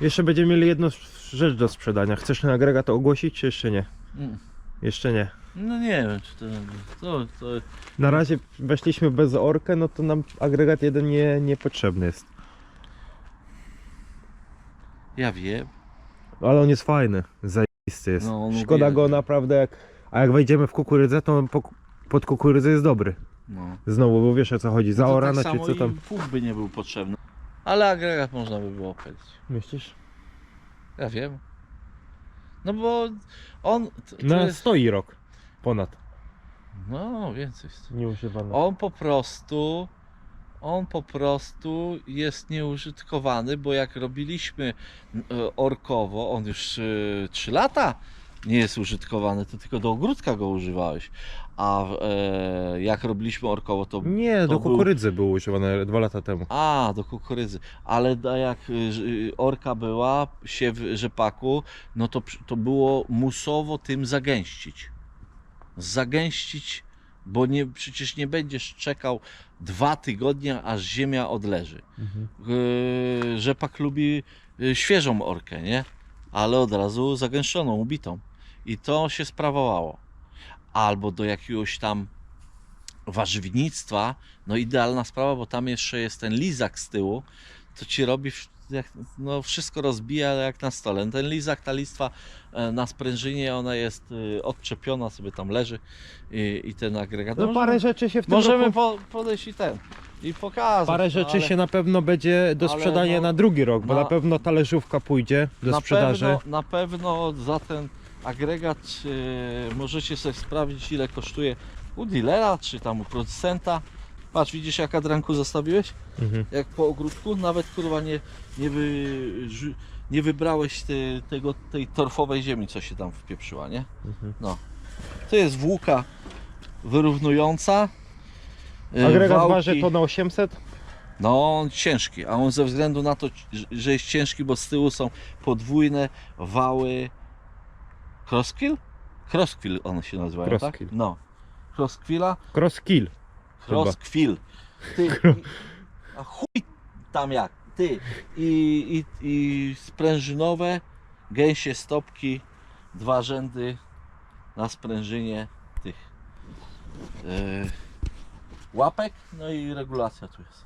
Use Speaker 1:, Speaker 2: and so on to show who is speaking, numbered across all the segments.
Speaker 1: Jeszcze będziemy mieli jedną rzecz do sprzedania. Chcesz ten agregat ogłosić, czy jeszcze nie?
Speaker 2: Mm.
Speaker 1: Jeszcze nie.
Speaker 2: No nie wiem, czy to, to, to
Speaker 1: Na razie weszliśmy bez orkę, no to nam agregat jeden nie, niepotrzebny jest.
Speaker 2: ja wiem.
Speaker 1: Ale on jest fajny, zajisty jest.
Speaker 2: No, on
Speaker 1: Szkoda
Speaker 2: lubi-
Speaker 1: go naprawdę jak... A jak wejdziemy w kukurydzę, to on po, pod kukurydzę jest dobry.
Speaker 2: No.
Speaker 1: Znowu, bo wiesz o co chodzi,
Speaker 2: No to
Speaker 1: zaorane
Speaker 2: tak
Speaker 1: czy
Speaker 2: samo
Speaker 1: co tam.
Speaker 2: i pług by nie był potrzebny. Ale agregat można by było pędzić.
Speaker 1: Myślisz?
Speaker 2: Ja wiem. No bo on. To, to
Speaker 1: No
Speaker 2: jest,
Speaker 1: stoi rok. Ponad.
Speaker 2: no więcej.
Speaker 1: Nieużywany.
Speaker 2: On po prostu. On po prostu jest nieużytkowany, bo jak robiliśmy e, orkowo, on już e, 3 lata nie jest użytkowany, to tylko do ogródka go używałeś. A e, jak robiliśmy orkowo, to
Speaker 1: Nie,
Speaker 2: to
Speaker 1: do kukurydzy był używany dwa lata temu.
Speaker 2: A, do kukurydzy. Ale jak y, y, orka była, siew rzepaku, no to, to było musowo tym zagęścić. Zagęścić, bo nie, przecież nie będziesz czekał dwa tygodnie, aż ziemia odleży.
Speaker 1: Mhm.
Speaker 2: Yy, rzepak lubi świeżą orkę, nie? Ale od razu zagęszczoną, ubitą. I to się sprawowało. Albo do jakiegoś tam warzywnictwa, no idealna sprawa, bo tam jeszcze jest ten lizak z tyłu, to ci robi jak, no wszystko rozbija jak na stole. Ten lizak, ta listwa e, na sprężynie, ona jest y, odczepiona, sobie tam leży i, i ten agregat.
Speaker 1: No
Speaker 2: możemy-
Speaker 1: parę rzeczy się w tym
Speaker 2: Możemy
Speaker 1: roku...
Speaker 2: po, podejść i ten, i pokazać.
Speaker 1: Parę
Speaker 2: no,
Speaker 1: rzeczy
Speaker 2: ale-
Speaker 1: się na pewno będzie do sprzedania
Speaker 2: no-
Speaker 1: na drugi rok, bo
Speaker 2: na-
Speaker 1: na pewno talerzówka pójdzie do
Speaker 2: na
Speaker 1: sprzedaży.
Speaker 2: Pewno, na pewno za ten agregat e, możecie sobie sprawdzić ile kosztuje u dealera czy tam u producenta. Patrz, widzisz jaka dranku zostawiłeś?
Speaker 1: Mhm.
Speaker 2: Jak po ogródku, nawet kurwa nie, nie, wy, nie wybrałeś te, tego, tej torfowej ziemi, co się tam wpieprzyła, nie?
Speaker 1: Mhm.
Speaker 2: To jest włóka wyrównująca. e,
Speaker 1: Agregat
Speaker 2: wałki-
Speaker 1: waży to na 800?
Speaker 2: no, on ciężki, a on ze względu na to, że jest ciężki, bo z tyłu są podwójne wały Crosskill? Crosskill one się nazywają,
Speaker 1: Crosskill.
Speaker 2: tak? No. Crossquilla?
Speaker 1: Cross kill. Chyba.
Speaker 2: Crossquill. Ty, i, a chuj tam jak, ty. I, i, i sprężynowe, gęsie stopki, dwa rzędy na sprężynie tych e, łapek, no i regulacja tu jest.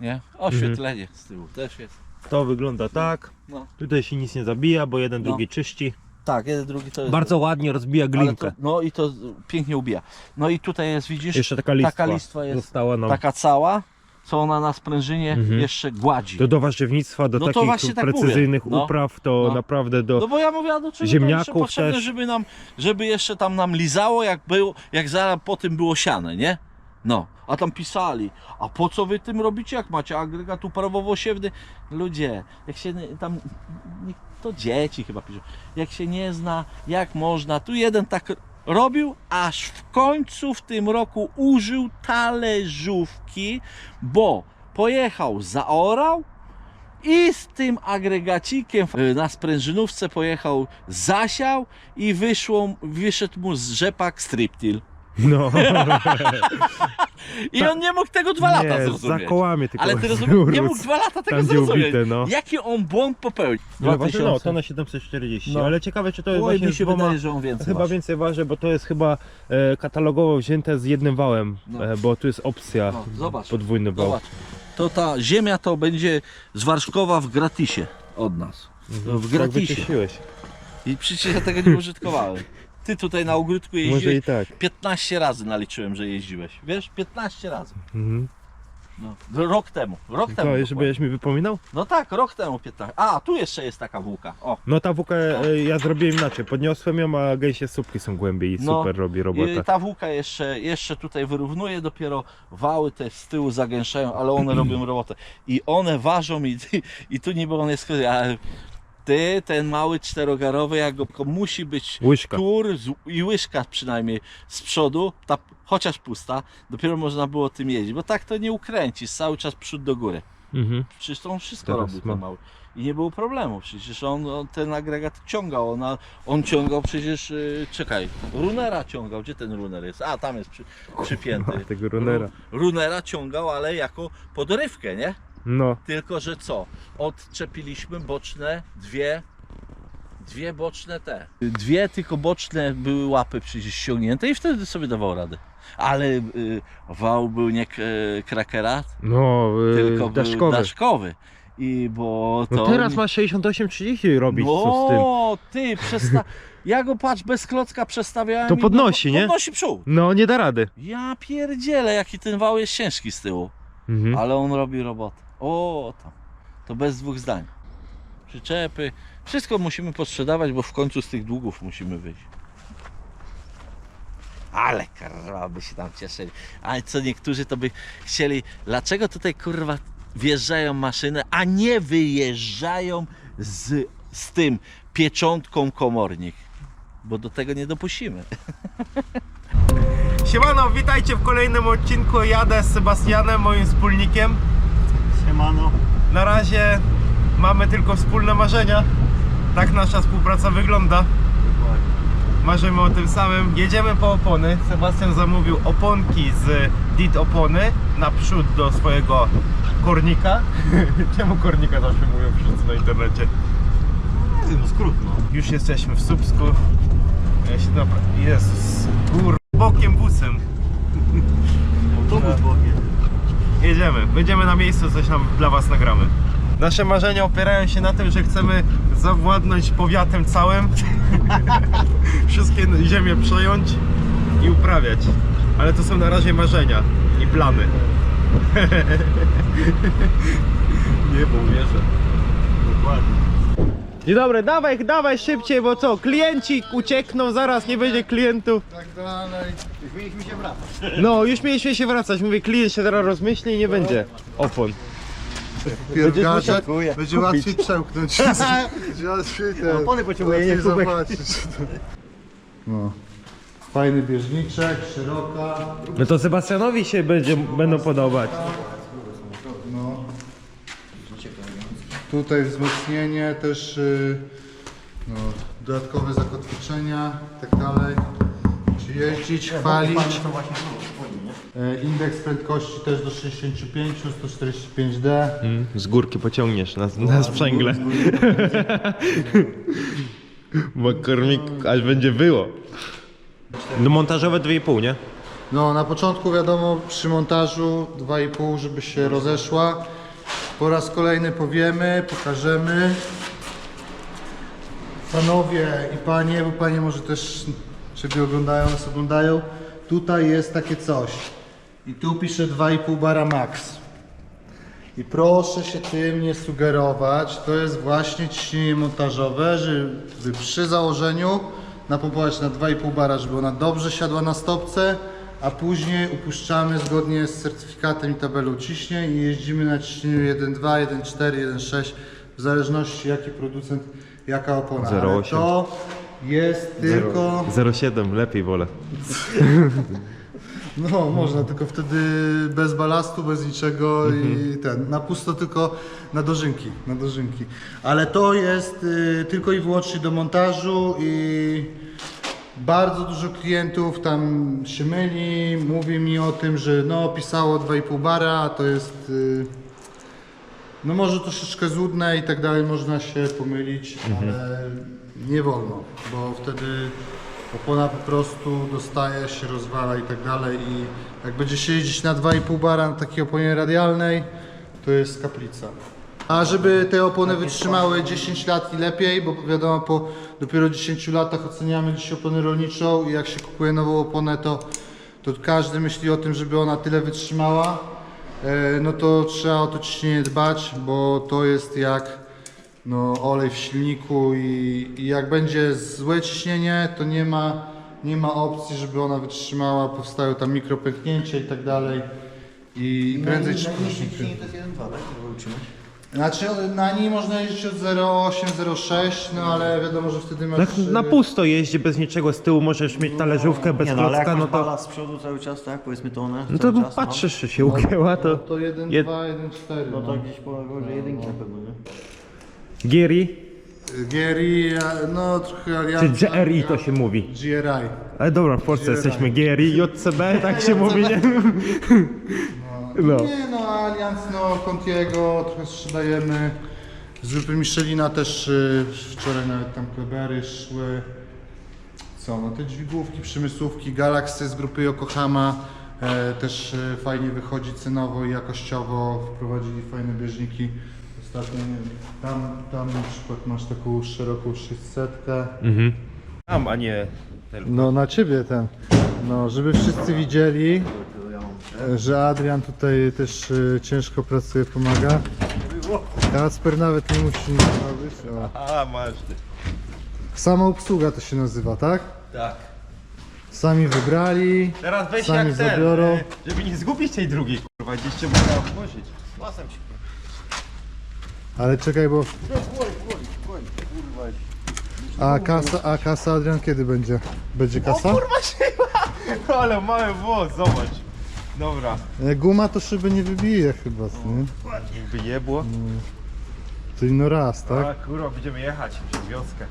Speaker 2: Nie? Oświetlenie z tyłu też jest.
Speaker 1: To wygląda tak.
Speaker 2: No.
Speaker 1: Tutaj się nic nie zabija, bo jeden
Speaker 2: No.
Speaker 1: drugi czyści.
Speaker 2: Tak, jeden, drugi to jest.
Speaker 1: Bardzo ładnie rozbija
Speaker 2: ale
Speaker 1: glinkę.
Speaker 2: to, No i to pięknie ubija. No i tutaj jest, widzisz,
Speaker 1: Jeszcze taka listwa,
Speaker 2: taka listwa jest
Speaker 1: została nam.
Speaker 2: taka cała, co ona na sprężynie
Speaker 1: Mhm.
Speaker 2: jeszcze gładzi.
Speaker 1: To do warzywnictwa, do
Speaker 2: No to
Speaker 1: takich
Speaker 2: tak
Speaker 1: precyzyjnych
Speaker 2: mówię. No.
Speaker 1: upraw, to
Speaker 2: No.
Speaker 1: naprawdę do...
Speaker 2: No bo ja mówię, a do czego
Speaker 1: ziemniaków
Speaker 2: to jeszcze potrzebne,
Speaker 1: też.
Speaker 2: żeby nam, żeby jeszcze tam nam lizało, jak było, jak zaraz po tym było siane, nie? No, a tam pisali, a po co wy tym robicie, jak macie agregat uprawowo-siewny? Ludzie, jak się nie- tam, nie- to dzieci chyba piszą, jak się nie zna, jak można, tu jeden tak robił, aż w końcu w tym roku użył talerzówki, bo pojechał, zaorał, i z tym agregacikiem na sprężynówce pojechał, zasiał i wyszło, wyszedł mu z rzepak striptil.
Speaker 1: No,
Speaker 2: I on nie mógł tego dwa lata
Speaker 1: nie, za
Speaker 2: zrozumieć.
Speaker 1: kołami tylko
Speaker 2: Ale ty rozumiesz, nie mógł dwa lata tego
Speaker 1: Tam, gdzie
Speaker 2: zrozumieć.
Speaker 1: ubite, no.
Speaker 2: Jaki on błąd popełnił?
Speaker 1: Ile waży? No, to na 740,
Speaker 2: No.
Speaker 1: ale ciekawe czy to jest
Speaker 2: Oj,
Speaker 1: właśnie
Speaker 2: mi
Speaker 1: z
Speaker 2: się
Speaker 1: dwoma...
Speaker 2: wydaje, że on więcej
Speaker 1: Chyba
Speaker 2: waży.
Speaker 1: więcej waży, bo to jest chyba e, katalogowo wzięte z jednym wałem,
Speaker 2: No.
Speaker 1: e, bo tu jest opcja
Speaker 2: No, zobacz.
Speaker 1: podwójny wał.
Speaker 2: Zobacz, to ta ziemia to będzie z Warszkowa w gratisie od nas.
Speaker 1: Mhm.
Speaker 2: w
Speaker 1: Tak
Speaker 2: gratisie.
Speaker 1: wyczyściłeś.
Speaker 2: I przecież ja tego nie użytkowałem. Ty tutaj na ogródku
Speaker 1: Może
Speaker 2: jeździłeś
Speaker 1: i tak.
Speaker 2: 15 razy naliczyłem, że jeździłeś. Wiesz, 15 razy.
Speaker 1: Mhm.
Speaker 2: No, rok temu. Rok temu.
Speaker 1: Jeszcze
Speaker 2: dokładnie.
Speaker 1: będziesz mi wypominał?
Speaker 2: No tak, rok temu 15. A, tu jeszcze jest taka włóka. O.
Speaker 1: No ta włóka e, ja zrobiłem inaczej, podniosłem ją, a gęsie słupki są głębiej i
Speaker 2: No.
Speaker 1: super robi
Speaker 2: I
Speaker 1: robotę.
Speaker 2: ta włóka jeszcze, jeszcze tutaj wyrównuje, dopiero wały te z tyłu zagęszczają, ale one robią robotę. I one ważą i, i tu niby on jest, ale ty, ten mały czterogarowy, jak go musi być
Speaker 1: Łyżka.
Speaker 2: tur z, i łyżka przynajmniej z przodu, ta, chociaż pusta, dopiero można było tym jeździć, bo tak to nie ukręcisz, cały czas przód do góry.
Speaker 1: Mhm.
Speaker 2: Przecież to on wszystko
Speaker 1: Teraz
Speaker 2: robił
Speaker 1: ma.
Speaker 2: ten mały. I nie było problemu, przecież on, on ten agregat ciągał, on, on ciągał przecież, yy, czekaj, runera ciągał, gdzie ten runer jest? A, tam jest przy, przypięty.
Speaker 1: No, tego runnera.
Speaker 2: Ru- Runera ciągał, ale jako podrywkę, nie?
Speaker 1: No.
Speaker 2: Tylko, że co? Odczepiliśmy boczne dwie, dwie boczne te. Dwie tylko boczne były łapy przecież ściągnięte i wtedy sobie dawał radę. Ale y, wał był nie krakera,
Speaker 1: No, yy,
Speaker 2: tylko
Speaker 1: daszkowy.
Speaker 2: był daszkowy. I bo to...
Speaker 1: No teraz masz 68-30 robić, co z tym?
Speaker 2: No, ty, przesta... ja go patrz, bez klocka przestawiałem
Speaker 1: To podnosi,
Speaker 2: no,
Speaker 1: nie?
Speaker 2: Podnosi przód.
Speaker 1: No, nie da rady.
Speaker 2: Ja pierdzielę, jaki ten wał jest ciężki z tyłu.
Speaker 1: Mhm.
Speaker 2: Ale on robi robotę. O, tam. To bez dwóch zdań. Przyczepy. Wszystko musimy posprzedawać, bo w końcu z tych długów musimy wyjść. Ale kurwa by się tam cieszyli. Ale co niektórzy to by chcieli. Dlaczego tutaj kurwa wjeżdżają maszyny, a nie wyjeżdżają z, z tym pieczątką komornik? Bo do tego nie dopuścimy.
Speaker 1: Siemano, witajcie w kolejnym odcinku. Jadę z Sebastianem, moim wspólnikiem.
Speaker 3: Siemano.
Speaker 1: Na razie mamy tylko wspólne marzenia. Tak nasza współpraca wygląda. Marzymy o tym samym. Jedziemy po opony. Sebastian zamówił oponki z DIT opony naprzód do swojego kornika. Czemu kornika zawsze mówią wszyscy na internecie?
Speaker 3: Nie wiem, skrót no.
Speaker 1: Już jesteśmy w Słupsku. Ja się naprawdę... Jezus, kur... bokiem busem.
Speaker 3: Autobus bokiem.
Speaker 1: Jedziemy, będziemy na miejscu, coś tam dla Was nagramy. Nasze marzenia opierają się na tym, że chcemy zawładnąć powiatem całym, wszystkie ziemie przejąć i uprawiać. Ale to są na razie marzenia i plany. Nie, bo uwierzę.
Speaker 3: Dokładnie.
Speaker 1: Dzień dobry, dawaj, dawaj szybciej, bo co, klienci uciekną, zaraz nie będzie klientów.
Speaker 3: Tak dalej. Już mieliśmy się wracać.
Speaker 1: No, już mieliśmy się wracać, mówię, klient się teraz rozmyśli i nie będzie opon. Musiał
Speaker 3: Będzie łatwiej przełknąć. Będzie łatwiej ten.
Speaker 1: Opony pociąguje, nie kubek.
Speaker 3: No. Fajny bieżniczek, szeroka.
Speaker 1: No to Sebastianowi się będzie, będą podobać.
Speaker 3: No. Tutaj wzmocnienie też y, no, dodatkowe zakotwiczenia i tak dalej. Czy jeździć, chwalić. E, Indeks prędkości też do 65, 145D.
Speaker 1: Z górki pociągniesz na, na sprzęgle. Bo kormik aż będzie było. No montażowe 2,5, nie?
Speaker 3: No na początku wiadomo przy montażu 2,5 żeby się rozeszła. Po raz kolejny powiemy, pokażemy. Panowie i panie, bo panie może też Ciebie oglądają, nas oglądają. Tutaj jest takie coś. I tu pisze 2,5 bara max. I proszę się tym nie sugerować. To jest właśnie ciśnienie montażowe, żeby przy założeniu napompować na 2,5 bara, żeby ona dobrze siadła na stopce, a później upuszczamy zgodnie z certyfikatem i tabelą ciśnień i jeździmy na ciśnieniu 1,2, 1,4, 1,6 w zależności jaki producent, jaka opona. Ale
Speaker 1: 0,8.
Speaker 3: to jest tylko...
Speaker 1: 0,7, lepiej wolę.
Speaker 3: No, można, tylko wtedy bez balastu, bez niczego i ten, na pusto tylko na dożynki, na dożynki. Ale to jest y, tylko i wyłącznie do montażu i bardzo dużo klientów tam się myli, mówi mi o tym, że no pisało 2,5 bara, a to jest y, no może troszeczkę złudne i tak dalej, można się pomylić, ale nie wolno, bo wtedy opona po prostu dostaje się, rozwala i tak dalej i jak będzie się jeździć na 2,5 bara na takiej oponie radialnej, to jest kaplica. A żeby te opony wytrzymały 10 lat i lepiej, bo wiadomo po dopiero 10 latach oceniamy dziś oponę rolniczą i jak się kupuje nową oponę to, to każdy myśli o tym, żeby ona tyle wytrzymała. E, no to trzeba o to ciśnienie dbać, bo to jest jak no, olej w silniku i, i jak będzie złe ciśnienie, to nie ma, nie ma opcji, żeby ona wytrzymała, powstają tam mikropęknięcia i tak dalej. I prędzej czy później.
Speaker 4: to jest 1,2, tak? Żeby utrzymać.
Speaker 3: Znaczy na niej można jeździć od 0,8, 0,6, no ale wiadomo, że wtedy masz...
Speaker 1: Tak na
Speaker 3: e,
Speaker 1: pusto jeździ bez niczego z tyłu, możesz mieć talerzówkę bez
Speaker 4: Nie no, ale jak
Speaker 1: klocka,
Speaker 4: masz
Speaker 1: no to...
Speaker 4: z przodu cały czas, tak? Powiedzmy to one.
Speaker 1: No
Speaker 4: cały
Speaker 1: to
Speaker 4: czas,
Speaker 1: patrzysz, czy się ugięła, to...
Speaker 3: To 1,2,
Speaker 1: Jed-
Speaker 3: 1,4.
Speaker 4: No, no
Speaker 3: No.
Speaker 4: to gdzieś powyżej jedynki na pewno, nie?
Speaker 1: Giri,
Speaker 3: e, no trochę
Speaker 1: czy. GRI to się mówi.
Speaker 3: GRI.
Speaker 1: Ale dobra, w Polsce jesteśmy GRI, JCB, tak się mówi, nie? No.
Speaker 3: Nie no, Allianz, no Contiego trochę sprzedajemy. Z grupy Michelina też y, wczoraj nawet tam klebery szły. Co, no te dźwigłówki, przemysłówki, Galaxy z grupy Yokohama e, też e, fajnie wychodzi cenowo i jakościowo. Wprowadzili fajne bieżniki. Ostatnio, nie wiem, tam, tam na przykład masz taką szeroką 600.
Speaker 1: Tam, a nie tylko.
Speaker 3: No na ciebie ten. No, żeby wszyscy widzieli, że Adrian tutaj też e, ciężko pracuje, pomaga. Kasper nawet nie musi nic robić. O.
Speaker 1: A, masz ty.
Speaker 3: Sama obsługa to się nazywa, tak?
Speaker 1: Tak.
Speaker 3: Sami wybrali.
Speaker 1: Teraz weź
Speaker 3: Sami
Speaker 1: jak ten,
Speaker 3: zabiorą.
Speaker 1: e, żeby nie zgubić tej drugiej, kurwa, gdzieś cię można włożyć. Masem się.
Speaker 3: Ale czekaj, bo. A kasa, a kasa Adrian kiedy będzie? Będzie kasa?
Speaker 1: Kurwa się Ale mały włos, zobacz. Dobra.
Speaker 3: E, Guma to szyby nie wybije chyba, co nie?
Speaker 1: Jakby je było.
Speaker 3: Czyli no raz, tak?
Speaker 1: A kurwa, będziemy jechać przez wioskę.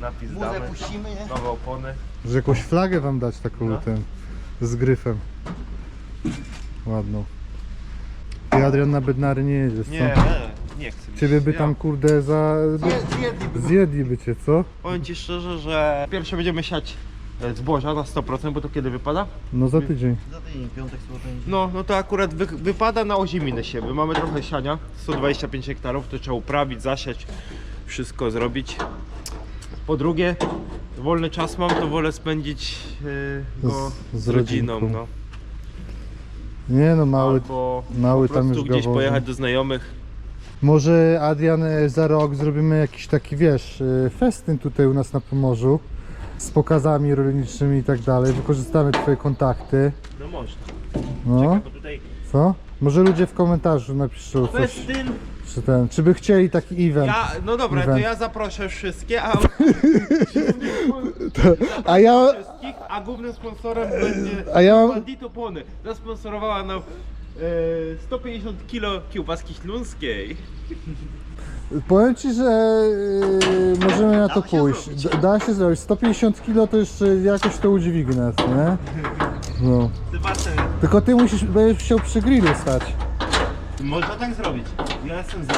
Speaker 1: Napis
Speaker 4: Muzę
Speaker 1: damy.
Speaker 4: puścimy, nie?
Speaker 1: Nowe opony.
Speaker 3: Że jakąś flagę wam dać taką
Speaker 1: No.
Speaker 3: ten z gryfem. Ładną. Ty Adrian na bednary nie jedziesz, co?
Speaker 1: Nie, nie chcę. mi
Speaker 3: Ciebie
Speaker 1: się.
Speaker 3: by
Speaker 1: Ja-
Speaker 3: tam kurde za... Zjedliby cię, co?
Speaker 1: Powiem ci szczerze, że pierwsze będziemy siać zboża na 100%, bo to kiedy wypada?
Speaker 3: No za tydzień.
Speaker 4: Za tydzień, piątek, sobota, niedziela.
Speaker 1: No, no to akurat wy, wypada na oziminy siebie. Mamy trochę siania, 125 hektarów, to trzeba uprawić, zasiać, wszystko zrobić. Po drugie, wolny czas mam, to wolę spędzić e, go
Speaker 3: Z-
Speaker 1: z,
Speaker 3: z
Speaker 1: rodziną,
Speaker 3: rodzinką.
Speaker 1: no.
Speaker 3: Nie no, mały...
Speaker 1: Albo
Speaker 3: mały
Speaker 1: po
Speaker 3: tam już
Speaker 1: gdzieś pojechać do znajomych.
Speaker 3: Może Adrian e, za rok zrobimy jakiś taki, wiesz, e, festyn tutaj u nas na Pomorzu z pokazami rolniczymi i tak dalej. Wykorzystamy twoje kontakty.
Speaker 1: No można.
Speaker 3: No,
Speaker 1: Bo tutaj
Speaker 3: co? Może ludzie w komentarzu napiszą coś,
Speaker 1: festyn.
Speaker 3: czy ten, czy by chcieli taki event.
Speaker 1: Ja, no dobra, to
Speaker 3: Event.
Speaker 1: ja zaproszę wszystkie, a
Speaker 3: A ja,
Speaker 1: wszystkich, a głównym sponsorem będzie
Speaker 3: A ja mam-
Speaker 1: Bandito Pony. Zasponsorowała nam e, 150 kg kiełbaski śląskiej.
Speaker 3: Powiem ci, że e, możemy na to
Speaker 4: się
Speaker 3: pójść.
Speaker 4: zrobić.
Speaker 3: Da, da się zrobić. 150 kg to jeszcze jakoś to udźwignę, nie? No.
Speaker 1: Sebastian,
Speaker 3: Tylko ty musisz, będziesz chciał przy grillu stać.
Speaker 1: można tak zrobić. Ja jestem za.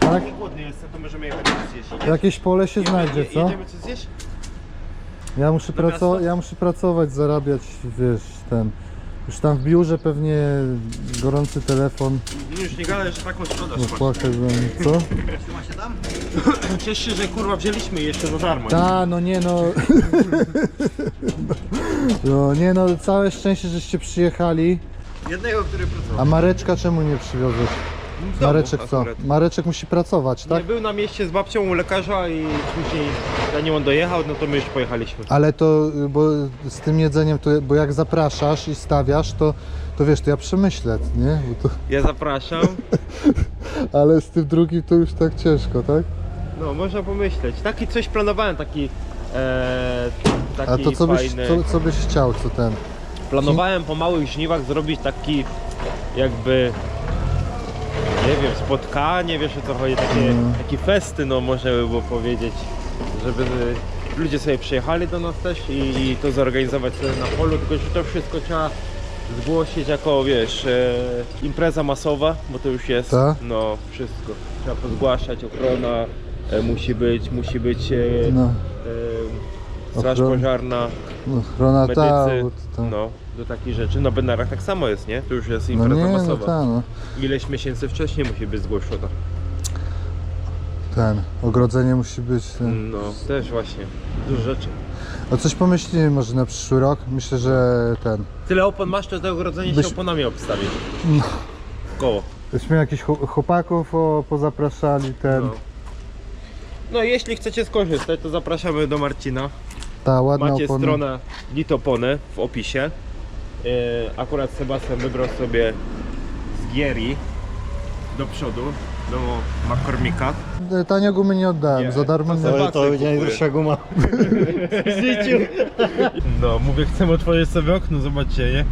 Speaker 3: Tak?
Speaker 1: Nie głodny jestem, to możemy jechać coś zjeść.
Speaker 3: Jakieś pole się znajdzie,
Speaker 1: Je-
Speaker 3: co?
Speaker 1: Jedziemy coś zjeść?
Speaker 3: Ja muszę, praco-
Speaker 1: miasta?
Speaker 3: ja muszę pracować, zarabiać, wiesz, ten. Już tam w biurze pewnie gorący telefon,
Speaker 1: No już nie gadaj, że taką szkoda
Speaker 3: no płakać będę, co?
Speaker 4: Trzyma się tam?
Speaker 1: Ciesz się, że kurwa wzięliśmy jeszcze za darmo.
Speaker 3: Ta, no nie no. No nie no, całe szczęście, żeście przyjechali.
Speaker 1: Jednego, który pracował.
Speaker 3: A Mareczka czemu nie przywiozłeś?
Speaker 1: W domu
Speaker 3: Mareczek co?
Speaker 1: akurat.
Speaker 3: Mareczek musi pracować, tak?
Speaker 1: Nie był na mieście z babcią u lekarza i później zanim on dojechał, no to my już pojechaliśmy.
Speaker 3: Ale to, y, bo z tym jedzeniem, to, bo jak zapraszasz i stawiasz, to, to wiesz, to ja przemyślę, nie? Bo to,
Speaker 1: Ja zapraszam.
Speaker 3: ale z tym drugim to już tak ciężko, tak?
Speaker 1: No, można pomyśleć. Taki coś planowałem, taki. E, taki
Speaker 3: A to co byś,
Speaker 1: fajny.
Speaker 3: co, co byś chciał, co ten?
Speaker 1: Planowałem po małych żniwach zrobić taki jakby. Nie wiem, spotkanie, wiesz o co chodzi, takie,
Speaker 3: Mm.
Speaker 1: taki festy, no można by było powiedzieć, żeby ludzie sobie przyjechali do nas też i, i to zorganizować sobie na polu, tylko że to wszystko trzeba zgłosić jako, wiesz, e, impreza masowa, bo to już jest,
Speaker 3: Tak?
Speaker 1: no wszystko, trzeba pozgłaszać, ochrona e, musi być, musi być e,
Speaker 3: No,
Speaker 1: e, straż pożarna,
Speaker 3: no chrona ta,
Speaker 1: medycy,
Speaker 3: to,
Speaker 1: no, do takich rzeczy. Na Benarach tak samo jest, nie? To już jest
Speaker 3: no
Speaker 1: impreza
Speaker 3: nie, no
Speaker 1: masowa.
Speaker 3: ta, no.
Speaker 1: Ileś miesięcy wcześniej musi być zgłoszona.
Speaker 3: Ten, ogrodzenie musi być. Ten.
Speaker 1: No, też właśnie. Dużo rzeczy.
Speaker 3: O coś pomyślimy może na przyszły rok. Myślę, że ten.
Speaker 1: Tyle opon masz, to to ogrodzenie
Speaker 3: Byś-
Speaker 1: się oponami obstawi.
Speaker 3: No.
Speaker 1: Koło.
Speaker 3: Byśmy jakichś chł- chłopaków o, pozapraszali, ten.
Speaker 1: No. no, jeśli chcecie skorzystać, to zapraszamy do Marcina.
Speaker 3: Ta ładna
Speaker 1: Macie
Speaker 3: opona.
Speaker 1: stronę Litopony w opisie. Yy, akurat Sebastian wybrał sobie z Gieri do przodu, do McCormicka.
Speaker 3: E, Tanie gumy nie oddałem,
Speaker 1: Nie,
Speaker 3: za darmo
Speaker 1: to
Speaker 3: nie.
Speaker 4: Ale to będzie najdroższa guma.
Speaker 1: No, mówię, chcę otworzyć sobie okno, zobaczcie, nie?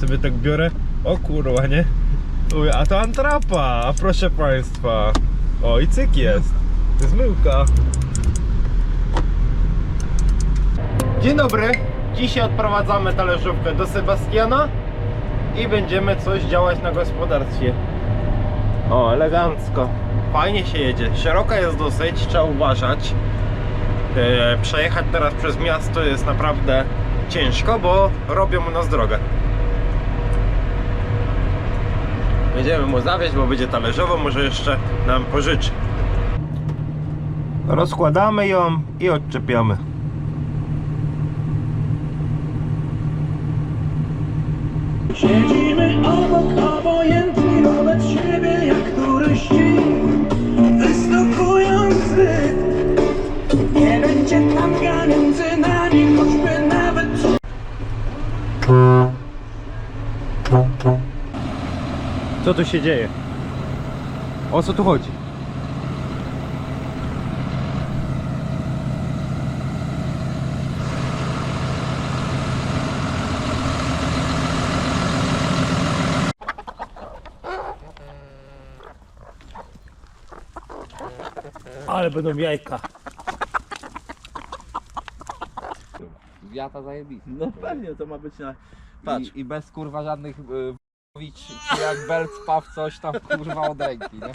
Speaker 1: Sobie tak biorę, o kurwa, nie? Mówię, a to antrapa, proszę państwa. O, i cyk jest. Zmyłka. Dzień dobry. Dzisiaj odprowadzamy talerzówkę do Sebastiana i będziemy coś działać na gospodarstwie. O, elegancko. Fajnie się jedzie. Szeroka jest dosyć, trzeba uważać. E, przejechać teraz przez miasto jest naprawdę ciężko, bo robią u nas drogę. Będziemy mu zawieźć, bo będzie talerzowo, może jeszcze nam pożyczy. Rozkładamy ją i odczepiamy.
Speaker 5: Siedzimy obok, obojętni wobec siebie jak turyści Wystukując zbyt Nie będzie tamga między nami, choćby nawet
Speaker 1: Co tu się dzieje? O co tu chodzi?
Speaker 5: Ale będą jajka
Speaker 6: Wiata zajebista.
Speaker 2: No pewnie, to ma być na... Patrz,
Speaker 6: I, I bez kurwa żadnych y, czy jak Belt spaw coś tam kurwa od ręki, nie?